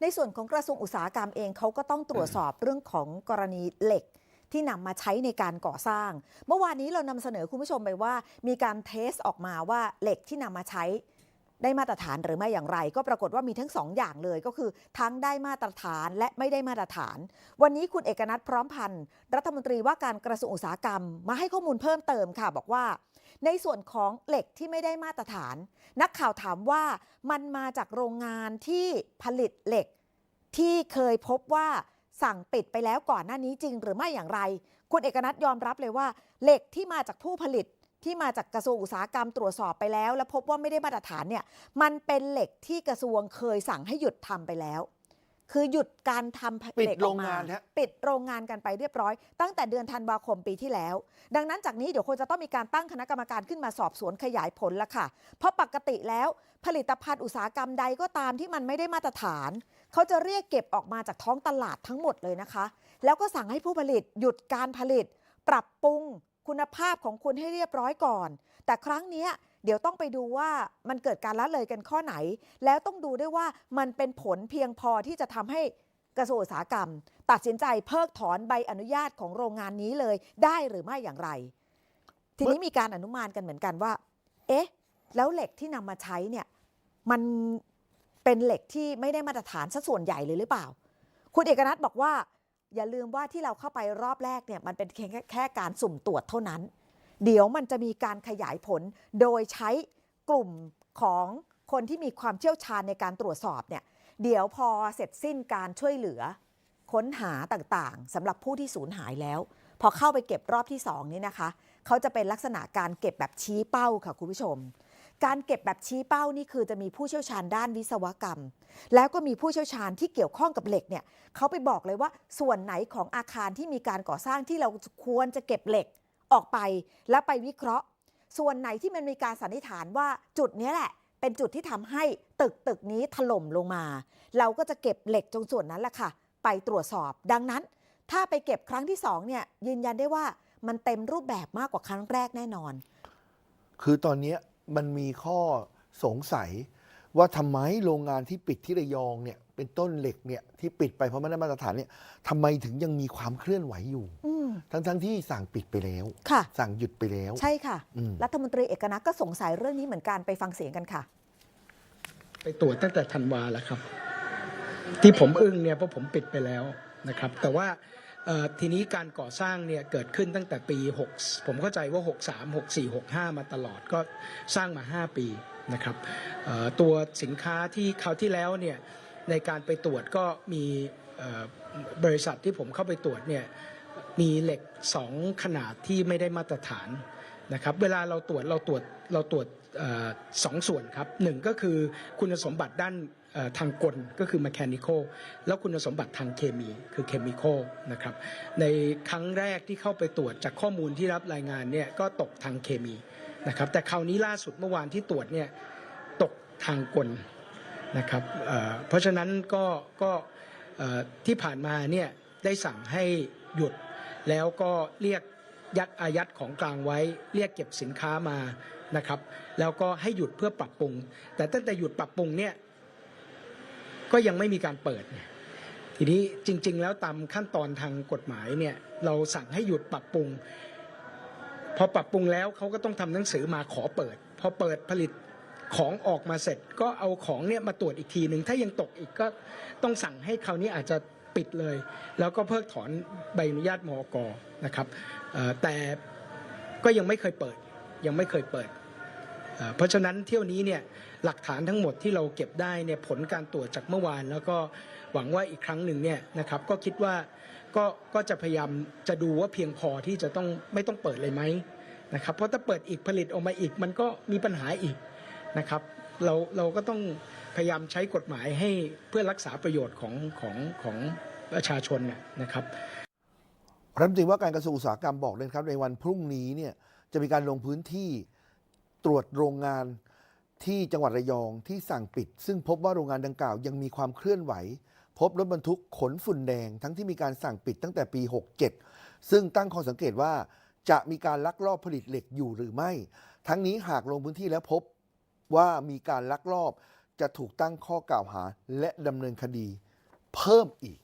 ในส่วนของกระทรวงอุตสาหกรรมเองเขาก็ต้องตรวจสอบเรื่องของกรณีเหล็กที่นำมาใช้ในการก่อสร้าง เมื่อวานนี้เรานำเสนอคุณผู้ชมไปว่า มีการเทสออกมาว่าเหล็กที่นำมาใช้ ได้มาตรฐานหรือไม่อย่างไร ก็ปรากฏว่ามีทั้งสองอย่างเลยก็คือ ทั้งได้มาตรฐานและไม่ได้มาตรฐาน วันนี้คุณเอกนัทพร้อมพันธ์รัฐมนตรีว่าการกระทรวงอุตสาหกรรม มาให้ข้อมูลเพิ่มเติมค่ะ บอกว่า ในส่วนของเหล็กที่ไม่ได้มาตรฐาน นักข่าวถามว่ามันมาจากโรงงานที่ผลิตเหล็ก ที่เคยพบว่าสั่งปิดไปแล้วก่อนหน้านี้จริง หรือไม่อย่างไร คุณเอกนัทยอมรับเลยว่า เหล็กที่มาจากผู้ผลิต ที่มาจากกระทรวงอุตสาหกรรมตรวจสอบไปแล้ว และพบว่าไม่ได้มาตรฐานเนี่ยมันเป็นเหล็กที่กระทรวงเคยสั่งให้หยุดทำไปแล้ว คือหยุดการทำปิดเหล็กอโรอกงมงานฮะปิดโรงงานกันไปเรียบร้อย ตั้งแต่เดือนธันวาคมปีที่แล้ว ดังนั้นจากนี้เดี๋ยวควรจะต้องมีการตั้งคณะกรรมการขึ้นมาสอบสวนขยายผลละค่ะ เพราะปกติแล้วผลิตภัณฑ์อุตสาหกรรมใดก็ตามที่มันไม่ได้มาตรฐาน เขาจะเรียกเก็บออกมาจากท้องตลาดทั้งหมดเลยนะคะ แล้วก็สั่งให้ผู้ผลิตหยุดการผลิต ปรับปรุง คุณภาพของคุณให้เรียบร้อยก่อน แต่ครั้งนี้เดี๋ยวต้องไปดูว่ามันเกิดการละเลยกันข้อไหน แล้วต้องดูด้วยว่ามันเป็นผลเพียงพอที่จะทำให้กระทรวงอุตสาหกรรม ตัดสินใจเพิกถอนใบอนุญาตของโรงงานนี้เลย ได้หรือไม่อย่างไร ทีนี้มีการอนุมานกันเหมือนกันว่า เอ๊ะ แล้วเหล็กที่นำมาใช้เนี่ยมันเป็นเหล็กที่ไม่ได้มาตรฐานซะส่วนใหญ่เลยหรือเปล่า คุณเอกนัทบอกว่า อย่าลืมว่าที่เราเข้าไปรอบแรกเนี่ยมันเป็นแค่แค่การสุ่มตรวจเท่านั้น เดี๋ยวมันจะมีการขยายผลโดยใช้กลุ่มของคนที่มีความเชี่ยวชาญในการตรวจสอบเนี่ยเดี๋ยวพอเสร็จสิ้นการช่วยเหลือ ค้นหาต่างๆสำหรับผู้ที่สูญหายแล้ว พอเข้าไปเก็บรอบที่สองนี้นะคะ เขาจะเป็นลักษณะการเก็บแบบชี้เป้าค่ะคุณผู้ชม การเก็บแบบชี้เป้านี่คือจะมีผู้เชี่ยวชาญด้านวิศวกรรม แล้วก็มีผู้เชี่ยวชาญที่เกี่ยวข้องกับเหล็กเนี่ยเขาไปบอกเลยว่าส่วนไหนของอาคารที่มีการก่อสร้างที่เราควรจะเก็บเหล็กออกไปแล้วไปวิเคราะห์ ส่วนไหนที่มันมีการสันนิษฐานว่าจุดนี้แหละ เป็นจุดที่ทำให้ตึกตึกนี้ถล่มลงมา เราก็จะเก็บเหล็กตรงส่วนนั้นแหละค่ะ ไปตรวจสอบ ดังนั้น ถ้าไปเก็บครั้งที่สองเนี่ยยืนยันได้ว่ามันเต็มรูปแบบมากกว่าครั้งแรกแน่นอน คือตอนนี้ มันมีข้อสงสัย ว่าทำไมโรงงานที่ปิดที่ระยองเนี่ยเป็นต้นเหล็กเนี่ยที่ปิดไปเพราะไม่ได้มาตรฐานเนี่ยทำไมถึงยังมีความเคลื่อนไหวอยู่ อืม ทั้งๆที่สั่งปิดไปแล้ว ค่ะ สั่งหยุดไปแล้ว ใช่ค่ะ อืม รัฐมนตรีเอกนัทก็สงสัยเรื่องนี้เหมือนกันไปฟังเสียงกันค่ะ ไปตรวจตั้งแต่ธันวาแล้วครับ ที่ผมอึ้งเนี่ยเพราะผมปิดไปแล้วนะครับ แต่ว่าเอ่อ ทีนี้การก่อสร้างเนี่ยเกิดขึ้นตั้งแต่ปี 6 ผมเข้าใจว่า 63 64 65 มาตลอดก็สร้างมา 5 ปีนะครับตัวสินค้าที่คราวที่แล้วเนี่ยในการไปตรวจก็มีบริษัทที่ผมเข้าไปตรวจเนี่ยมีเหล็ก 2 ขนาดที่ไม่ได้มาตรฐานนะครับเวลาเราตรวจเราตรวจเราตรวจสองส่วนครับหนึ่งก็คือคุณสมบัติด้าน ทางกลก็คือ mechanical แล้วคุณสมบัติทางเคมีคือ chemical นะครับในครั้งแรกที่เข้าไปตรวจจากข้อมูลที่รับรายงานเนี่ยก็ตกทางเคมีนะครับแต่คราวนี้ล่าสุดเมื่อวานที่ตรวจเนี่ยตกทางกลนะครับเเพราะฉะนั้นก็ก็ที่ผ่านมาเนี่ยได้สั่งให้หยุดแล้วก็เรียกยัดอายัดของกลางไว้ เรียกเก็บสินค้ามานะครับ แล้วก็ให้หยุดเพื่อปรับปรุง แต่ตั้งแต่หยุดปรับปรุงเนี่ย ก็ยังไม่มีการเปิด ทีนี้จริง ๆ แล้วตามขั้นตอนทางกฎหมายเนี่ยเราสั่งให้หยุดปรับปรุง พอปรับปรุงแล้วเขาก็ต้องทำหนังสือมาขอเปิด พอเปิดผลิตของออกมาเสร็จ ก็เอาของเนี่ยมาตรวจอีกทีหนึ่งถ้ายังตกอีกก็ต้องสั่งให้คราวนี้อาจจะปิดเลย แล้วก็เพิกถอนใบอนุญาตมอกนะครับแต่ก็ยังไม่เคยเปิดยังไม่เคยเปิด เพราะฉะนั้นเที่ยวนี้เนี่ยหลักฐานทั้งหมดที่เราเก็บได้เนี่ยผลการตรวจจากเมื่อวาน แล้วก็หวังว่าอีกครั้งหนึ่งเนี่ยนะครับก็คิดว่าก็ก็จะพยายามจะดูว่าเพียงพอที่จะต้องไม่ต้องเปิดเลยไหมนะครับเพราะถ้าเปิดอีกผลิตออกมาอีก มันก็มีปัญหาอีกนะครับเราเราก็ต้องพยายามใช้กฎหมายให้เพื่อรักษาประโยชน์ของของของประชาชนน่ะนะครับรัฐมนตรีว่าการกระทรวงอุตสาหกรรมบอกเลยครับในวันพรุ่งนี้เนี่ยจะมีการลงพื้นที่ ตรวจโรงงานที่จังหวัดระยองที่สั่งปิด ซึ่งพบว่าโรงงานดังกล่าวยังมีความเคลื่อนไหว พบรถบรรทุกขนฝุ่นแดง ทั้งที่มีการสั่งปิดตั้งแต่ปี 67 ซึ่งตั้งข้อสังเกตว่าจะมีการลักลอบผลิตเหล็กอยู่หรือไม่ ทั้งนี้หากลงพื้นที่แล้วพบว่ามีการลักลอบจะถูกตั้งข้อกล่าวหาและดำเนินคดีเพิ่มอีก